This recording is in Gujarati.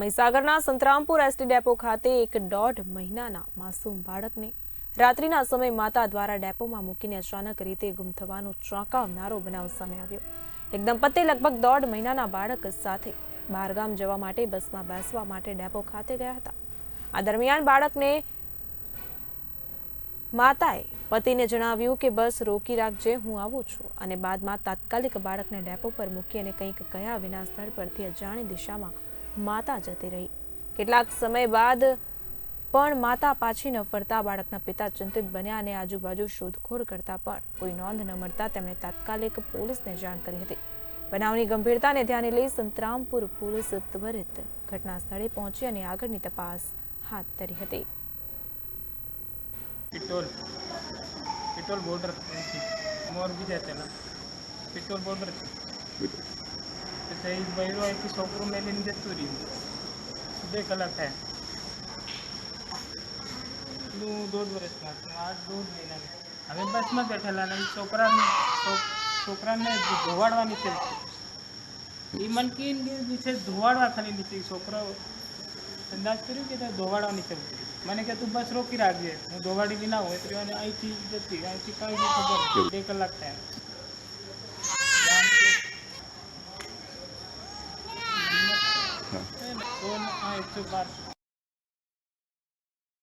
મહીસાગરના સંતરામપુર એસટી ડેપો ખાતે એક દોઢ મહિનાના માસૂમ બાળકને રાત્રિના સમય માતા દ્વારા ડેપોમાં મૂકીને અચાનક રીતે ગુમ થવાનો ચોંકાવનારો બનાવ સામે આવ્યો. એક દંપતી લગભગ દોઢ મહિનાના બાળક સાથે બહારગામ જવા માટે બસમાં બેસવા માટે ડેપો ખાતે ગયા હતા. આ દરમિયાન બાળકને માતાએ પતિને જણાવ્યું કે, બસ રોકી રાખજે, હું આવું છું. અને બાદમાં તાત્કાલિક બાળકને ડેપો પર મૂકી અને કંઈક કયા વિના સ્થળ પરથી અજાણી દિશામાં માતા જતી રહી. કેટલાક સમય બાદ પણ માતા પાછી ન ફરતા, બાળકના પિતા ચિંતિત બન્યા અને આજુબાજુ શોધખોળ કરતા પણ કોઈ નોંધ ન મળતા તેમણે તાત્કાલિક પોલીસને જાણ કરી હતી. બનાવની ગંભીરતાને ધ્યાને લઈ સંતરામપુર પોલીસ ત્વરિત ઘટના સ્થળે પહોંચી અને આગળની તપાસ હાથ ધરી હતી. પિટ્રોલ પિટ્રોલ બોર્ડર મોરબી જતેલા પિટ્રોલ બોર્ડર સહીજ ભર્યો અહીંથી છોકરું મેલીને જતું રહ્યું બે કલાક થયા હું દોઢ વર્ષના આ દોઢ મહિનાની હવે બસમાં બેઠેલા અને છોકરાને છોકરાને ધોવાડવા નીચે એ મન કી નીચે ધોવાડવા ખાલી નીચે છોકરાઓ અંદાજ કર્યું કે ત્યાં ધોવાડવા નીચે મને કે તું બસ રોકી રાખજે હું ધોવાડી વિના હોય તો અહીંથી જતી અહીંથી કાંઈ ખબર બે કલાક થાય একটু